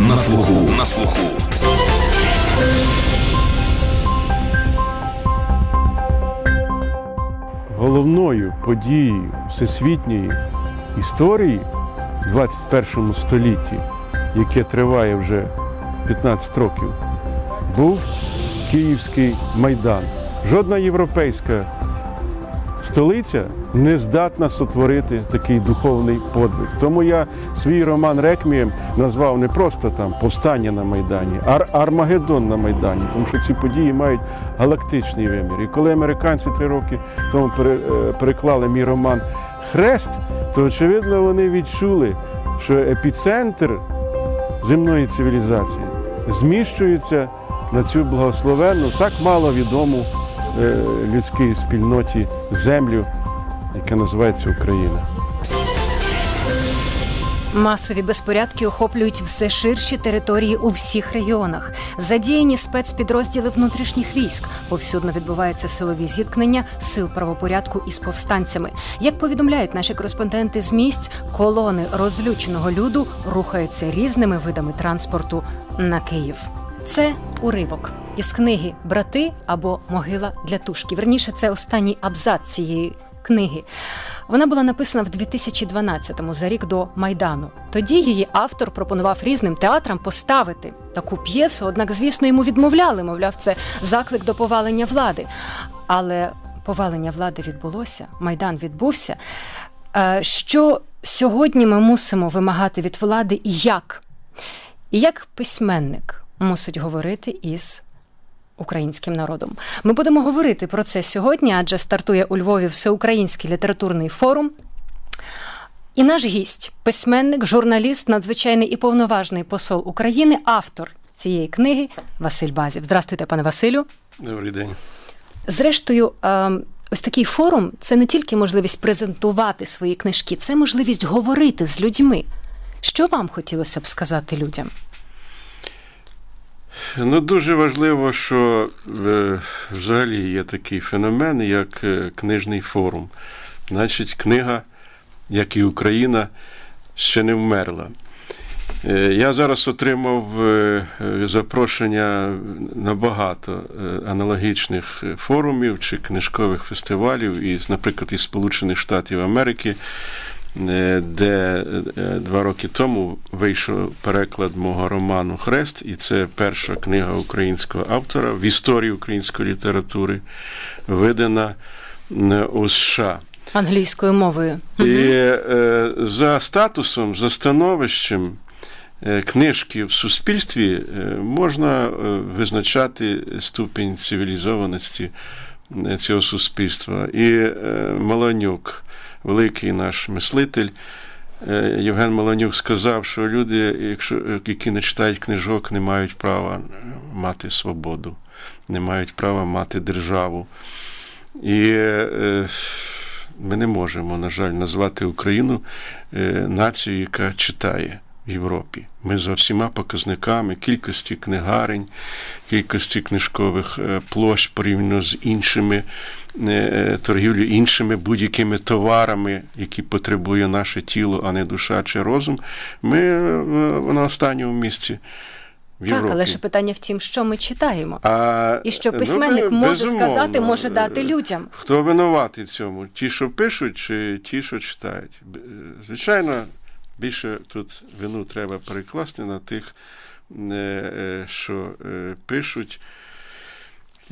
на слуху. На слуху. Головною подією всесвітньої історії в 21 столітті, яке триває вже 15 років, був Київський майдан. Жодна європейська столиця не здатна сотворити такий духовний подвиг. Тому я свій роман Рекмієм назвав не просто там повстання на Майдані, а Армагеддон на Майдані, тому що ці події мають галактичний вимір. І коли американці три роки тому е, переклали мій роман Хрест, то очевидно вони відчули, що епіцентр земної цивілізації зміщується на цю благословенну, так мало відому людській спільноті землю, яка називається Україна. Масові безпорядки охоплюють все ширші території у всіх регіонах. Задіяні спецпідрозділи внутрішніх військ. Повсюдно відбуваються силові зіткнення сил правопорядку із повстанцями. Як повідомляють наші кореспонденти з місць, колони розлюченого люду рухаються різними видами транспорту на Київ. Це уривок із книги Брати або Могила для тушки. Верніше, це останній абзац цієї книги. Вона була написана в 2012-му, за рік до Майдану. Тоді її автор пропонував різним театрам поставити таку п'єсу, однак, звісно, йому відмовляли. Мовляв, це заклик до повалення влади. Але повалення влади відбулося, Майдан відбувся. Е, Що сьогодні ми мусимо вимагати від влади і як? І як письменник мусить говорити із українським народом. Ми будемо говорити про це сьогодні, адже стартує у Львові всеукраїнський літературний форум. І наш гість, письменник, журналіст, надзвичайний і повноважний посол України, автор цієї книги Василь Базів. Здравствуйте, пане Василю. Добрий день. Зрештою, е, ось такий форум це не тільки можливість презентувати свої книжки, це можливість говорити з людьми. Що вам хотілося б сказати людям? Ну, дуже важливо, що е, взагалі є такий феномен, як е, книжний форум. Значить, книга, як і Україна, ще не вмерла. Е, Я зараз отримав е, е, запрошення на багато е, аналогічних форумів чи книжкових фестивалів, із, наприклад, із Сполучених Штатів Америки, де е, два роки тому вийшов переклад мого роману Хрест, і це перша книга українського автора в історії української літератури, видана е, у США. Англійською мовою. І е, за статусом, за становищем е, книжки в суспільстві е, можна е, визначати ступінь цивілізованості е, цього суспільства. І е, Маланюк, великий наш мислитель, е, Євген Маланюк сказав, що люди, якщо, які не читають книжок, не мають права е, мати свободу, не мають права мати державу. І е, ми не можемо, на жаль, назвати Україну нацією, яка читає Європі. Ми за всіма показниками кількості книгарень, кількості книжкових е, площ порівняно з іншими е, торгівлею, іншими будь-якими товарами, які потребує наше тіло, а не душа чи розум. Ми е, на останньому місці. В Так, Європі. але ж питання в тім, що ми читаємо. А, І що ну, письменник бе- може безумовно. сказати, може дати людям. Хто винуватий в цьому? Ті, що пишуть, чи ті, що читають? Е, Звичайно, більше тут вину треба перекласти на тих, е, е, що е, пишуть.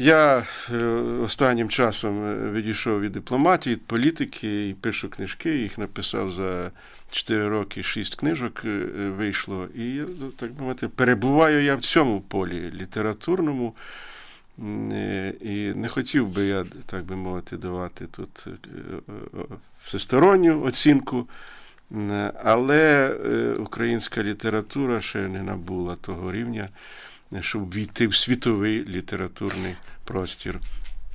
Я останнім часом відійшов від дипломатії, від політики і пишу книжки. Їх написав за 4 роки, 6 книжок вийшло. І ну, так мовити, перебуваю я в цьому полі літературному. І не хотів би я, так би мовити, давати тут всесторонню оцінку. М, Але е, українська література ще не набула того рівня, е, щоб війти в світовий літературний простір.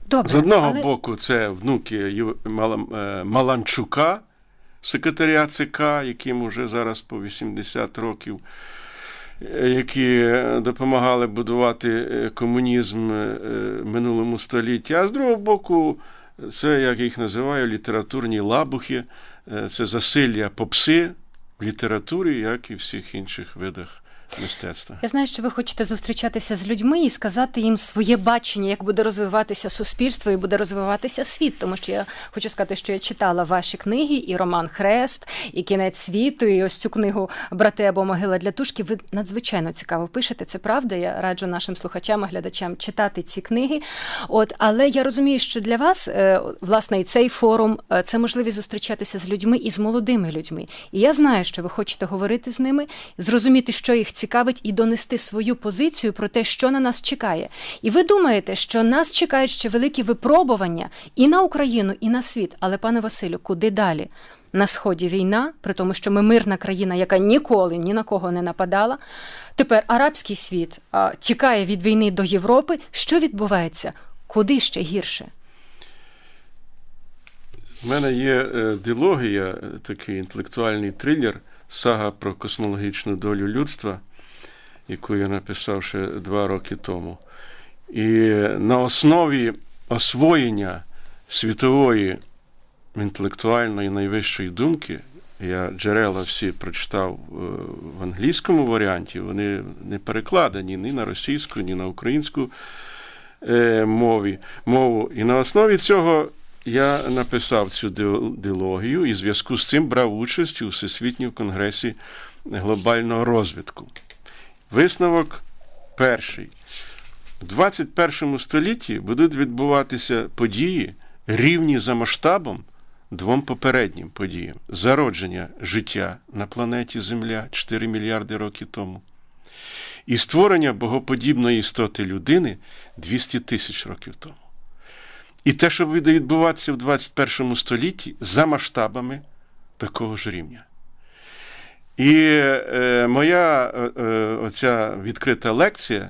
Добре, З одного але... боку, це внуки е, Маланчука, секретаря ЦК, яким уже зараз по 80 років, е, які е, допомагали будувати е, комунізм е, минулому столітті. А з другого боку, це, як їх називаю, літературні лабухи, Е, це засилля попси в літературі, як і в всіх інших видах мистецтва. Я знаю, що ви хочете зустрічатися з людьми і сказати їм своє бачення, як буде розвиватися суспільство і буде розвиватися світ. Тому що я хочу сказати, що я читала ваші книги, і роман Хрест, і кінець світу, і ось цю книгу Брати або могила для тушки. Ви надзвичайно цікаво пишете. Це правда. Я раджу нашим слухачам глядачам читати ці книги. От, але я розумію, що для вас е, власне і цей форум е, це можливість зустрічатися з людьми і з молодими людьми. І я знаю, що ви хочете говорити з ними, зрозуміти, що їх цікавить, і донести свою позицію про те, що на нас чекає. І ви думаєте, що нас чекають ще великі випробування і на Україну, і на світ. Але, пане Василю, куди далі? На сході війна, при тому, що ми мирна країна, яка ніколи ні на кого не нападала. Тепер арабський світ а, тікає від війни до Європи. Що відбувається? Куди ще гірше? У мене є е, дилогія, такий інтелектуальний трилер, сага про космологічну долю людства, яку я написав ще два роки тому. І на основі освоєння світової інтелектуальної найвищої думки. Я джерела всі прочитав е, в англійському варіанті, вони не перекладені ні на російську, ні на українську е, мові, мову. І на основі цього я написав цю дилогію і в зв'язку з цим брав участь у Всесвітньому конгресі глобального розвитку. Висновок перший. У 21 столітті будуть відбуватися події, рівні за масштабом двом попереднім подіям: зародження життя на планеті Земля 4 мільярди років тому, і створення богоподібної істоти людини 200 тисяч років тому. І те, що буде відбуватися в 21 столітті за масштабами такого ж рівня. І е, моя е, е, оця відкрита лекція,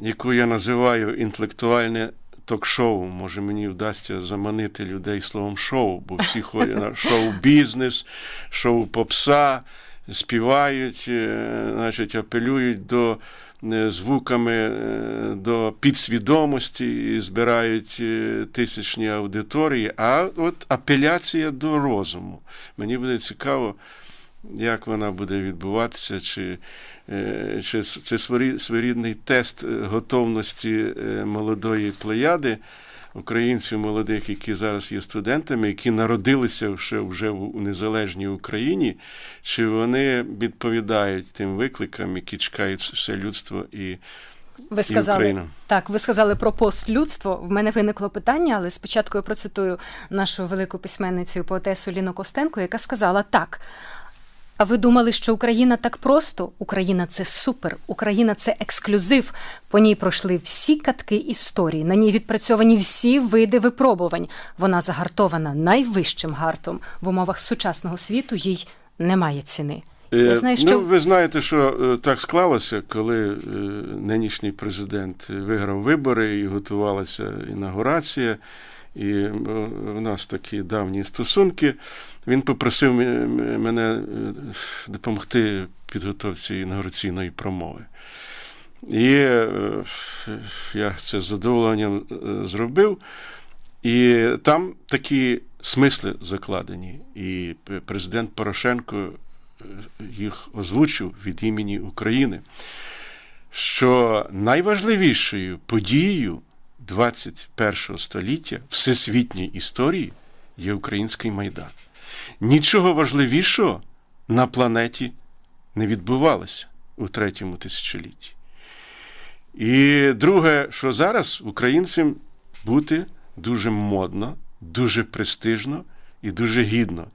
яку я називаю інтелектуальне ток-шоу, може мені вдасться заманити людей словом шоу, бо всі ходять на шоу-бізнес, шоу попса, співають, е, значить, апелюють до Е, звуками е, до підсвідомості і збирають тисячні аудиторії, а от апеляція до розуму. Мені буде цікаво. Як вона буде відбуватися, чи чи це своєрідний тест готовності молодої плеяди, українців молодих, які зараз є студентами, які народилися вже вже у незалежній Україні, чи вони відповідають тим викликам, які чекають все людство і. Ви сказали так, ви сказали про постлюдство. В мене виникло питання, але спочатку я процитую нашу велику письменницю і поетесу Ліну Костенко, яка сказала так. А ви думали, що Україна так просто? Україна це супер, Україна це ексклюзив. По ній пройшли всі катки історії. На ній відпрацьовані всі види випробувань. Вона загартована найвищим гартом в умовах сучасного світу. Їй немає ціни. Я е, знаю, що... Ну, ви знаєте, що е, так склалося, коли е, нинішній президент виграв вибори і готувалася інаугурація і в нас такі давні стосунки. Він попросив мене е, допомогти підготовці інаугураційної промови. І е, я це з задоволенням е, зробив. І там такі смисли закладені. І президент Порошенко їх озвучив від імені України, що найважливішою подією 21 століття всесвітній історії є український майдан. Нічого важливішого на планеті не відбувалося у третьому тисячолітті. І друге, що зараз українцям бути дуже модно, дуже престижно і дуже гідно.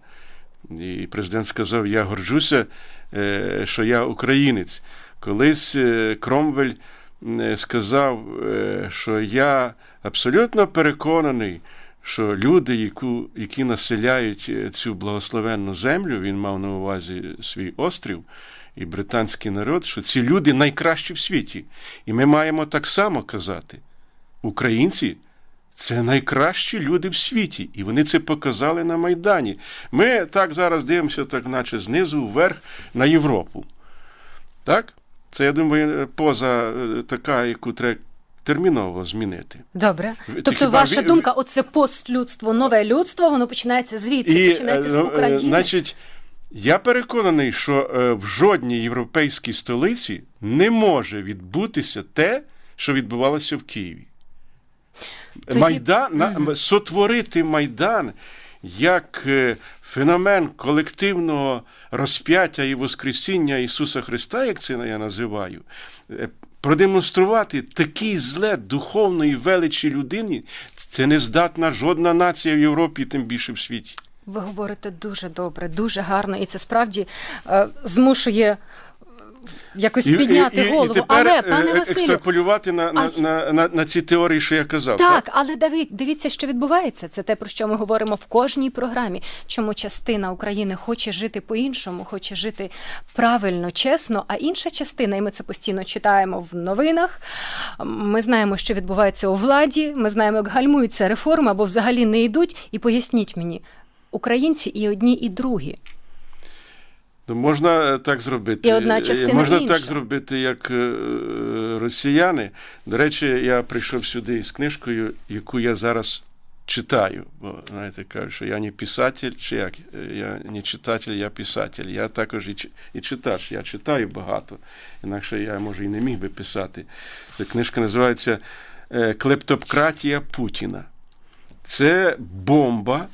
І президент сказав: Я горджуся, е, що я українець. Колись е, Кромвель сказав, е, що я абсолютно переконаний, що люди, які населяють е, цю благословенну землю, він мав на увазі свій острів і британський народ, що ці люди найкращі в світі. І ми маємо так само казати: українці. Це найкращі люди в світі, і вони це показали на Майдані. Ми так зараз дивимося, так наче знизу вверх на Європу. Так? Це, я думаю, поза е, така, яку треба терміново змінити. Добре. Тобто, Хіба ваша ви... думка, оце постлюдство, нове людство, воно починається звідси, і, починається з е, е, України. Значить, Я переконаний, що е, в жодній європейській столиці не може відбутися те, що відбувалося в Києві. Тоді- Майдан, на, сотворити Майдан як е, феномен колективного розп'яття і Воскресіння Ісуса Христа, як це я називаю, е, продемонструвати такий злет духовної величі людині, це не здатна жодна нація в Європі, тим більше в світі. Ви говорите дуже добре, дуже гарно, і це справді е, змушує якось підняти голову. І тепер але, е, пане Василю, екстраполювати на, на, а- на, на, на ці теорії, що я казав. Так, але дави- дивіться, що відбувається. Це те, про що ми говоримо в кожній програмі. Чому частина України хоче жити по-іншому, хоче жити правильно, чесно, а інша частина, і ми це постійно читаємо в новинах. Ми знаємо, що відбувається у владі. Ми знаємо, як гальмуються реформи або взагалі не йдуть. І поясніть мені, українці і одні, і другі. Ну, можна е, так зробити. І одна Е, частина Можна інша. так зробити, як е, росіяни. До речі, я прийшов сюди з книжкою, яку я зараз читаю. Бо, знаєте, кажуть, що я не писатель, чи як? Я не читатель, я писатель. Я також і, і читач. Я читаю багато. Інакше я, може, і не міг би писати. Ця книжка називається Клептократія Путіна. Це бомба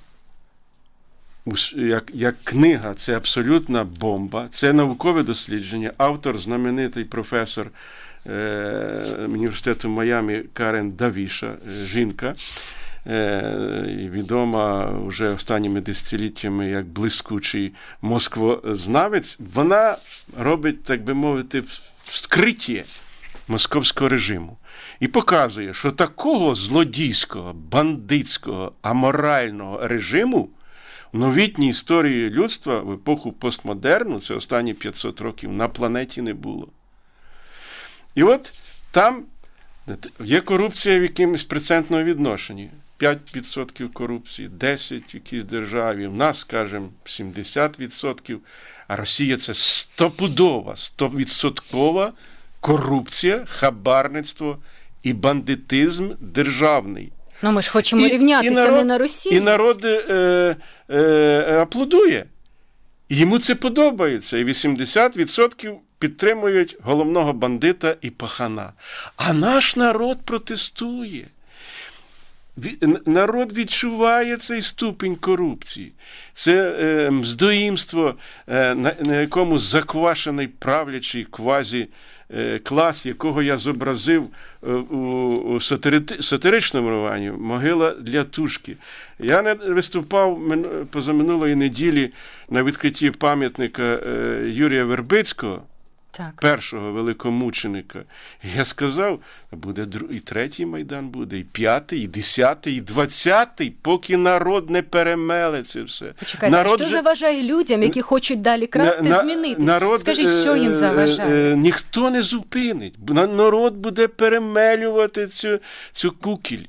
як, як книга, це абсолютна бомба, це наукове дослідження. Автор, знаменитий професор е, університету Майамі Карен Давіша, е, жінка, е, відома вже останніми десятиліттями як блискучий москвознавець, вона робить, так би мовити, вскриття московського режиму. І показує, що такого злодійського, бандитського, аморального режиму в новітній історії людства в епоху постмодерну, це останні 500 років, на планеті не було. І от там є корупція в якомусь процентному відношенні. 5% корупції, 10% в якійсь державі, в нас, скажімо, 70%, а Росія це стопудова, 100% корупція, хабарництво і бандитизм державний. Ну ми ж хочемо рівнятися не на Росії. І народ е, е, аплодує. Йому це подобається. І 80% підтримують головного бандита і пахана. А наш народ протестує. Народ відчуває цей ступінь корупції. Це е, мздоїмство, е, на, на якому заквашений правлячий квазі клас, якого я зобразив е, у сатиричному романі Могила для тушки. Я не виступав позаминулої неділі на відкритті пам'ятника е, Юрія Вербицького Так. першого великомученика. І я сказав, буде і третій майдан буде, і п'ятий, і десятий, і двадцятий, поки народ не перемеле це все. Почекайте, народ що заважає людям, які хочуть далі красти, на- на- змінитись? народ, Скажіть, що їм е, заважає? е, Ніхто не зупинить. Народ буде перемелювати цю, цю кукіль.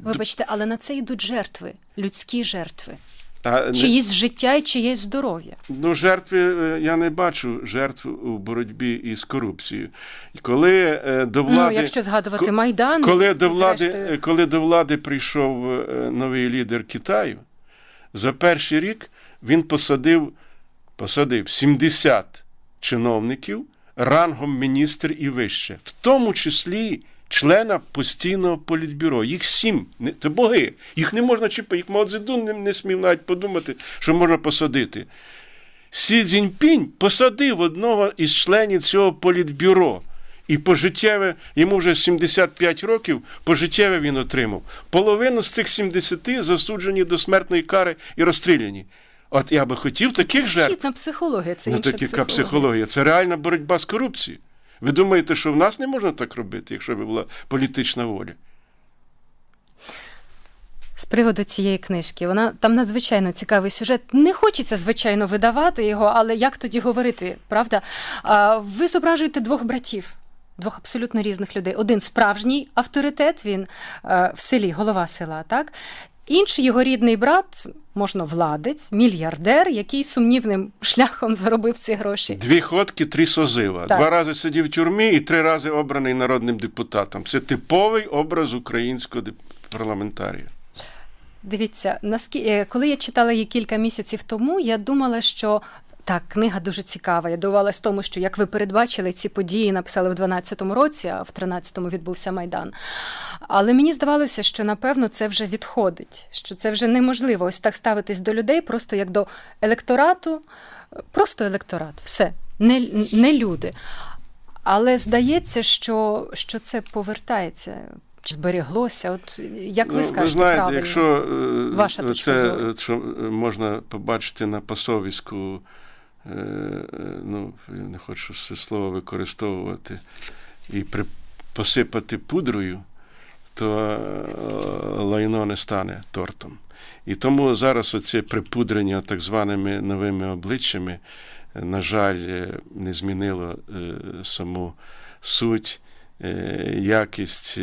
Вибачте, але на це йдуть жертви, людські жертви. А не- Чиїсь життя і чиєсь здоров'я. Ну, жертви е, я не бачу жертв у боротьбі із корупцією. Коли е, до влади, ну, якщо згадувати Майдан, коли до влади, зрештою- коли до влади прийшов е, новий лідер Китаю, за перший рік він посадив, посадив 70 чиновників рангом міністр і вище, в тому числі члена постійного політбюро. Їх сім. Це боги. Їх не можна чіпати. Їх Мао Цзедун не, не смів навіть подумати, що можна посадити. Сі Цзіньпінь посадив одного із членів цього політбюро. І пожиттєве, йому вже 75 років, пожиттєве він отримав. Половину з цих 70 засуджені до смертної кари і розстріляні. От я би хотів таких жертв. Східна психологія, це Ну, інша психологія. психологія? Це реальна боротьба з корупцією. Ви думаєте, що в нас не можна так робити, якщо б була політична воля? З приводу цієї книжки, вона там надзвичайно цікавий сюжет. Не хочеться, звичайно, видавати його, але як тоді говорити, правда? Ви зображуєте двох братів. Двох абсолютно різних людей. Один справжній авторитет, він е, в селі, голова села, так? Інший його рідний брат, можна владець, мільярдер, який сумнівним шляхом заробив ці гроші. Дві ходки, три созива. Так. Два рази сидів в тюрмі і три рази обраний народним депутатом. Це типовий образ українського парламентарія. Дивіться, наскільки коли я читала її кілька місяців тому, я думала, що Так, книга дуже цікава. Я дивувалась тому, що як ви передбачили ці події, написали в 12-му році, а в 13-му відбувся майдан. Але мені здавалося, що напевно це вже відходить, що це вже неможливо ось так ставитись до людей, просто як до електорату, просто електорат, все, не, не люди. Але здається, що, що це повертається. Чи зберіглося? От як ви ну, скажете, ви знаєте, правильно? якщо Ваша це що можна побачити на пасовиську, ну я не хочу це слово використовувати, і при, посипати пудрою, то лайно не стане тортом. І тому зараз оце припудрення так званими новими обличчями, на жаль, не змінило саму суть. Якість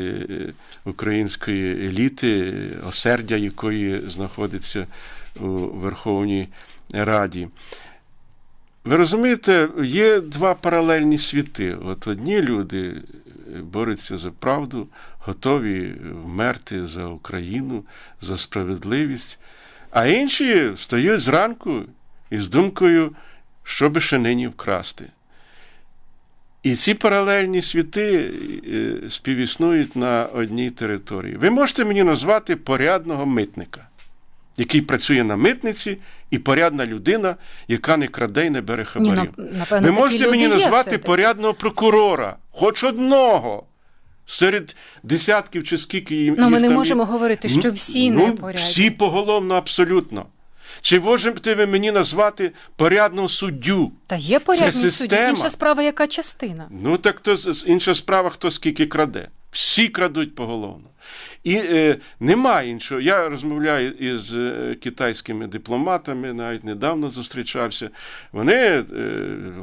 української еліти, осердя якої знаходиться у Верховній Раді. Ви розумієте, є два паралельні світи. От одні люди борються за правду, готові вмерти за Україну, за справедливість, а інші встають зранку із думкою, що би ще нині вкрасти. І ці паралельні світи співіснують на одній території. Ви можете мені назвати порядного митника, який працює на митниці, і порядна людина, яка не краде і не бере хабарів. Ні, напевно, Ви можете мені назвати порядного прокурора, хоч одного. Серед десятків чи скільки їм. Ну, ми не там можемо є. говорити, що всі ну, не порядні. Всі поголовно, абсолютно. Чи можете ви мені назвати порядного суддю? Та є порядні Це Інша справа, яка частина? Ну так то інша справа, хто скільки краде. Всі крадуть поголовно. І е, немає іншого. Я розмовляю із е, китайськими дипломатами, навіть недавно зустрічався. Вони е,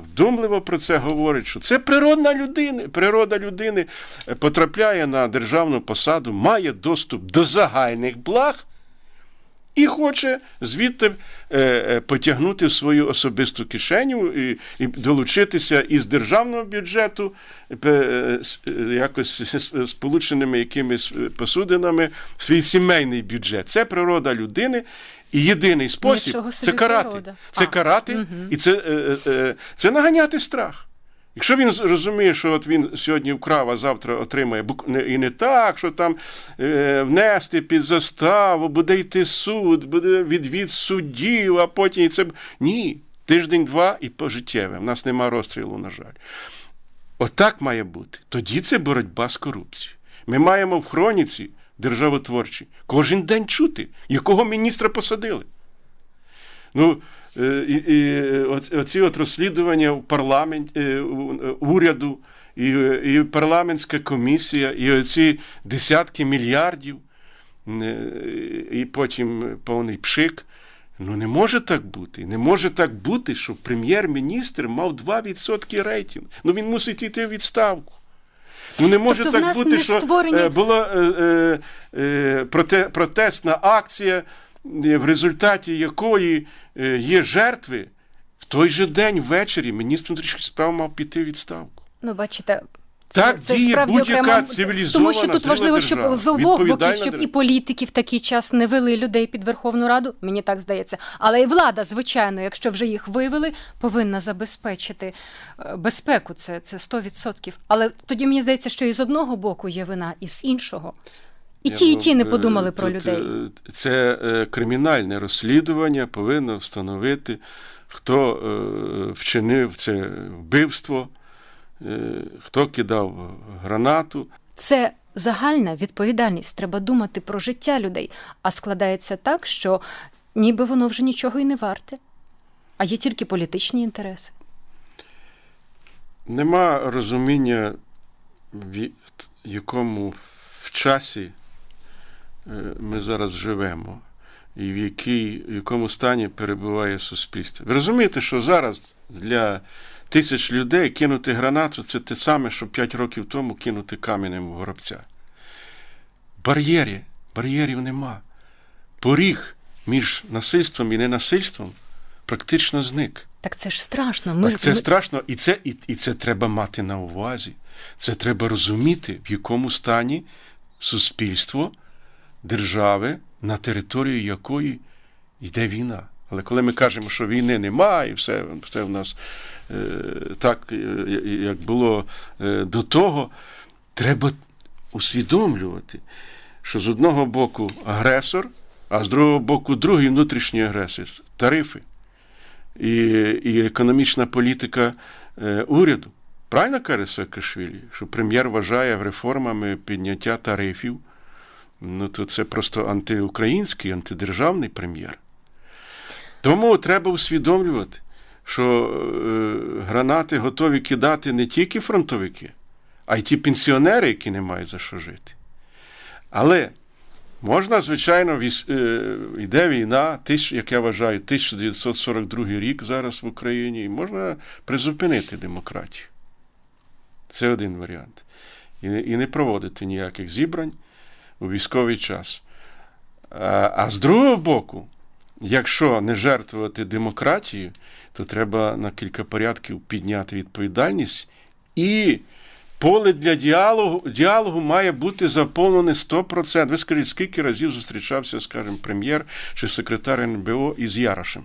вдумливо про це говорять, що це природна людина. Природа людини потрапляє на державну посаду, має доступ до загальних благ. І хоче звідти е, потягнути в свою особисту кишеню і і долучитися із державного бюджету е, якось сполученими якимись посудинами свій сімейний бюджет. Це природа людини. І єдиний спосіб це карати. Це карати угу. і це, е, е, це наганяти страх. Якщо він розуміє, що от він сьогодні вкрав, а завтра отримає і не так, що там е, внести під заставу, буде йти суд, буде відвід суддів, а потім і це. Ні, тиждень-два і пожиттєве. В нас нема розстрілу, на жаль. Отак має бути. Тоді це боротьба з корупцією. Ми маємо в хроніці державотворчій кожен день чути, якого міністра посадили. Ну, і, і оці от розслідування в парламенті уряду, і і парламентська комісія, і оці десятки мільярдів, і потім повний пшик. Ну, не може так бути. Не може так бути, щоб прем'єр-міністр мав 2% рейтинг. Ну він мусить йти в відставку. Ну не може тобто, так бути, що створені... була е, е, протестна акція в результаті якої є жертви, в той же день ввечері міністр внутрішніх справ мав піти в відставку. Ну, бачите. Це, так це діє будь-яка окрема... цивілізована Тому що тут важливо, держава, щоб з обох боків, щоб і політики в такий час не вели людей під Верховну Раду, мені так здається. Але і влада, звичайно, якщо вже їх вивели, повинна забезпечити безпеку. Це це 100%. Але тоді мені здається, що і з одного боку є вина, і з іншого. І ті, і ті не подумали про людей. Це кримінальне розслідування повинно встановити, хто вчинив це вбивство, хто кидав гранату. Це загальна відповідальність. Треба думати про життя людей. А складається так, що ніби воно вже нічого і не варте, а є тільки політичні інтереси. Нема розуміння, в якому в часі ми зараз живемо, і в, якій, в якому стані перебуває суспільство. Ви розумієте, що зараз для тисяч людей кинути гранату це те саме, що 5 років тому кинути каменем в горобця. Бар'єрі, бар'єрів нема. Поріг між насильством і ненасильством практично зник. Так це ж страшно. Ми так це страшно, і це, і, і це треба мати на увазі. Це треба розуміти, в якому стані суспільство держави, на територію якої йде війна. Але коли ми кажемо, що війни немає, і все, все в нас е, так, як було е, до того, треба усвідомлювати, що з одного боку агресор, а з другого боку другий внутрішній агресор тарифи і і економічна політика е, уряду. Правильно каже Саакашвілі, що прем'єр вважає реформами підняття тарифів. Ну, то це просто антиукраїнський, антидержавний прем'єр. Тому треба усвідомлювати, що е, гранати готові кидати не тільки фронтовики, а й ті пенсіонери, які не мають за що жити. Але можна, звичайно, е, йде війна, як я вважаю, 1942 рік зараз в Україні, і можна призупинити демократію. Це один варіант. І і не проводити ніяких зібрань у військовий час. А, а з другого боку, якщо не жертвувати демократією, то треба на кілька порядків підняти відповідальність і. Поле для діалогу діалогу має бути заповнене 100%. Ви скажіть, скільки разів зустрічався, скажімо, прем'єр чи секретар НБО із Ярошем?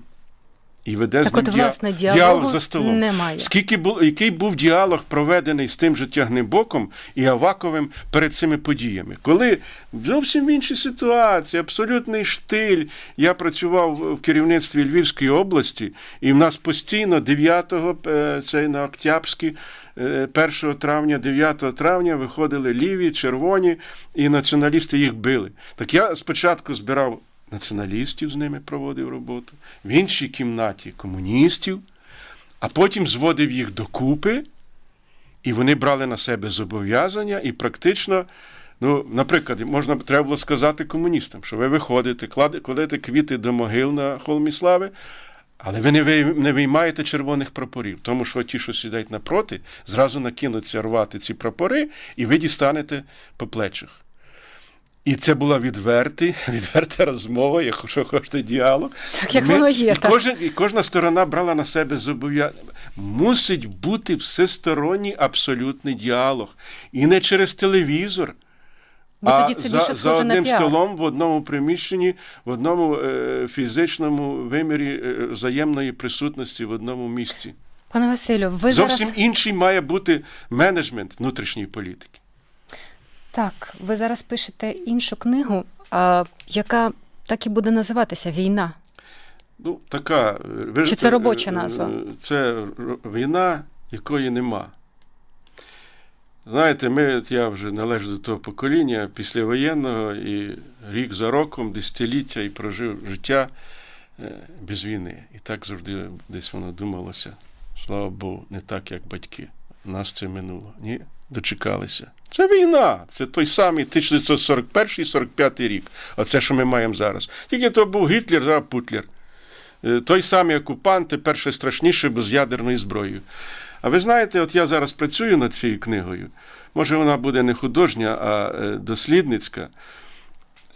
І веде так з ним от, власне, діалог за столом. Немає. Скільки був, який був діалог проведений з тим же Тягнебоком і Аваковим перед цими подіями? Коли зовсім в іншій ситуації, абсолютний штиль. Я працював в керівництві Львівської області, і в нас постійно 9-го, е, це на Октябрській, 1 травня, 9 травня виходили ліві, червоні, і націоналісти їх били. Так я спочатку збирав націоналістів, з ними проводив роботу, в іншій кімнаті комуністів, а потім зводив їх докупи, і вони брали на себе зобов'язання і практично. Ну, наприклад, можна треба було сказати комуністам, що ви виходите, кладете квіти до могил на холмі слави, але ви не виймаєте червоних прапорів, тому що ті, що сідають напроти, зразу накинуться рвати ці прапори, і ви дістанете по плечах. І це була відверти, відверта розмова, якщо хочете діалог. Так, як Ми, воно є. І, так. Кожен, і кожна сторона брала на себе зобов'язання. Мусить бути всесторонній абсолютний діалог. І не через телевізор. Бо а тоді це більше за, за одним на столом в одному приміщенні, в одному е, фізичному вимірі е, взаємної присутності в одному місці. Пане Василю, ви зовсім зараз... інший має бути менеджмент внутрішньої політики. Так, ви зараз пишете іншу книгу, а, яка так і буде називатися Війна. Ну, така. Ви, Чи це робоча назва? Це війна, якої нема. Знаєте, ми, я вже належу до того покоління післявоєнного і рік за роком, десятиліття і прожив життя е, без війни. І так завжди десь воно думалося. Слава Богу, не так, як батьки. Нас це минуло. Ні, дочекалися. Це війна. Це той самий 1941-45 рік. Оце, що ми маємо зараз. Тільки то був Гітлер, зараз Путлер. Е, той самий окупант, тепер ще страшніше, бо з ядерною зброєю. А ви знаєте, от я зараз працюю над цією книгою. Може, вона буде не художня, а е, дослідницька.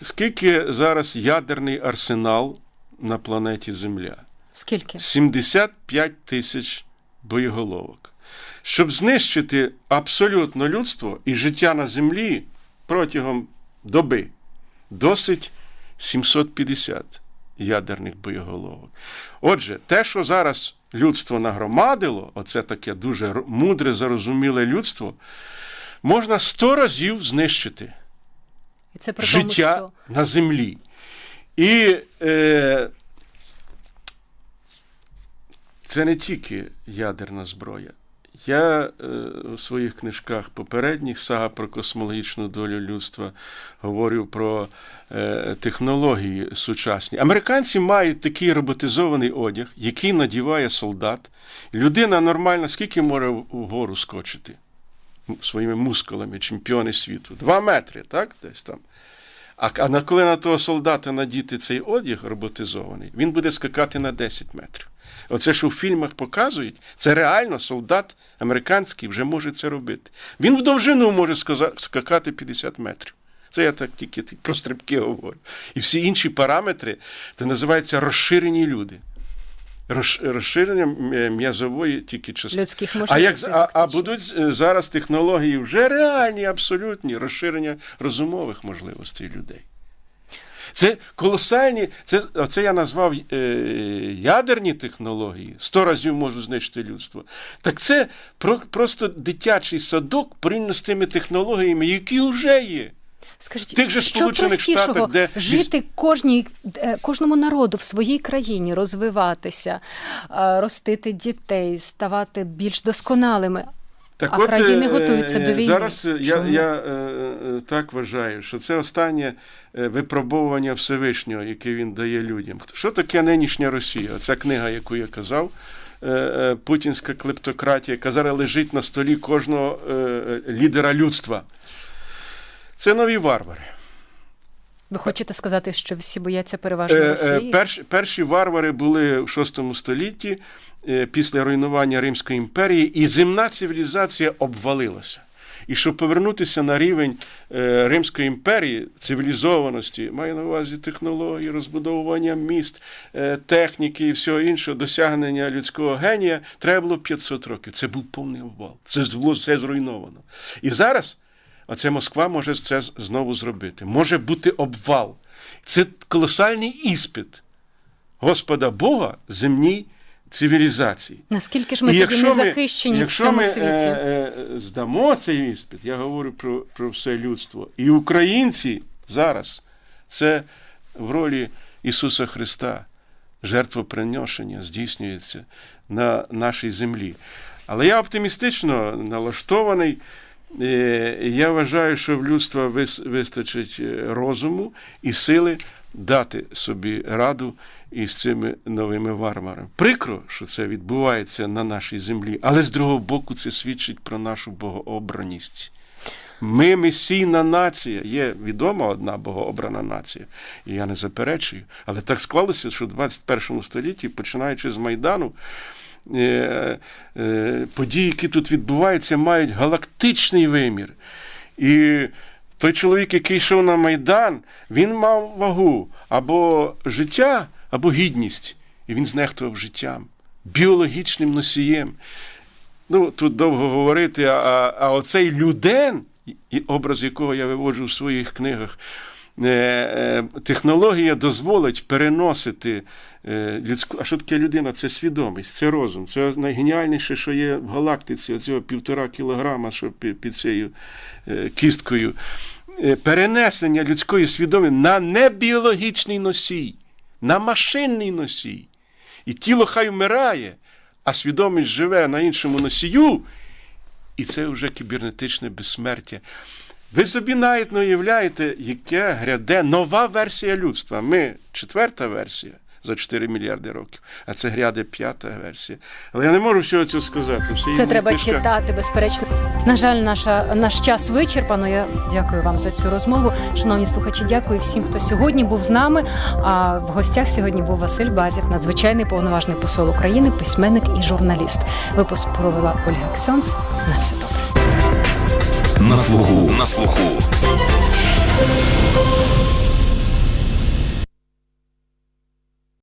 Скільки зараз ядерний арсенал на планеті Земля? Скільки? 75 тисяч боєголовок щоб знищити абсолютно людство і життя на землі протягом доби, досить 750 ядерних боєголовок. Отже, те, що зараз людство нагромадило, оце таке дуже мудре, зарозуміле людство, можна сто разів знищити і це при життя тому, що... на землі. І е, це не тільки ядерна зброя. Я е, у своїх книжках попередніх сага про космологічну долю людства говорю про е, технології сучасні. Американці мають такий роботизований одяг, який надіває солдат. Людина нормально, скільки може вгору скочити своїми мускулами, чемпіони світу? Два метри, так? Десь там. А, коли на того солдата надіти цей одяг роботизований, він буде скакати на 10 метрів. Оце, що в фільмах показують, це реально солдат американський вже може це робити. Він в довжину може скакати 50 метрів. Це я так тільки про стрибки говорю. І всі інші параметри це називається розширені люди. Розширення м'язової тільки частини. Людських а як а, а будуть е, зараз технології вже реальні, абсолютні розширення розумових можливостей людей. Це колосальні, це, це я назвав е, ядерні технології, сто разів можу знищити людство. Так це про, просто дитячий садок порівняно з тими технологіями, які вже є. Скажіть, Тих же що Сполучених простішого Штатах, де жити кожній, е, кожному народу в своїй країні, розвиватися, е, ростити дітей, ставати більш досконалими. Так А от, країни е, готуються до війни. Зараз я, Чому? я е, е, так вважаю, що це останнє випробовування Всевишнього, яке він дає людям. Що таке нинішня Росія? Ця книга, яку я казав, путінська клептократія, яка зараз лежить на столі кожного лідера людства. Це нові варвари. Ви хочете сказати, що всі бояться переважно Росії? Перші, перші варвари були в VI столітті після руйнування Римської імперії, і земна цивілізація обвалилася. І щоб повернутися на рівень е, Римської імперії, цивілізованості, маю на увазі технології, розбудовування міст, е, техніки і всього іншого, досягнення людського генія, треба було 500 років. Це був повний обвал. Це було все зруйновано. І зараз оце Москва може це знову зробити. Може бути обвал. Це колосальний іспит Господа Бога земній цивілізації. Наскільки ж ми тоді не ми- захищені в цьому ми світі? Е, е, здамо цей іспит, я говорю про, про все людство. І українці зараз це в ролі Ісуса Христа, жертвоприношення здійснюється на нашій землі. Але я оптимістично налаштований. Е, Я вважаю, що в людства вис- вистачить е, розуму і сили дати собі раду із цими новими варварами. Прикро, що це відбувається на нашій землі, але з другого боку це свідчить про нашу богообраність. Ми месійна нація, є відома одна богообрана нація, і я не заперечую. Але так склалося, що в 21 столітті, починаючи з Майдану, е, е, події, які тут відбуваються, мають галактичний вимір. І той чоловік, який йшов на Майдан, він мав вагу або життя, або гідність. І він знехтував життям, біологічним носієм. Ну, тут довго говорити, а, а оцей люден, образ якого я виводжу в своїх книгах, технологія дозволить переносити е, людську. А що таке людина? Це свідомість, це розум. Це найгеніальніше, що є в галактиці, оцього півтора кілограма, що під, цією е, кісткою. Е, Перенесення людської свідомості на небіологічний носій, на машинний носій. І тіло хай вмирає, а свідомість живе на іншому носію, і це вже кібернетичне безсмертя. Ви собі навіть не уявляєте, яке гряде нова версія людства. Ми четверта версія за 4 мільярди років, а це гряде п'ята версія. Але я не можу всього цього сказати. Все Це треба книжках. читати, безперечно. На жаль, наша наш час вичерпано. Я дякую вам за цю розмову. Шановні слухачі, дякую всім, хто сьогодні був з нами. А в гостях сьогодні був Василь Базів, надзвичайний повноважний посол України, письменник і журналіст. Випуск провела Ольга Ксьонц. На все добре. На слуху. На слуху.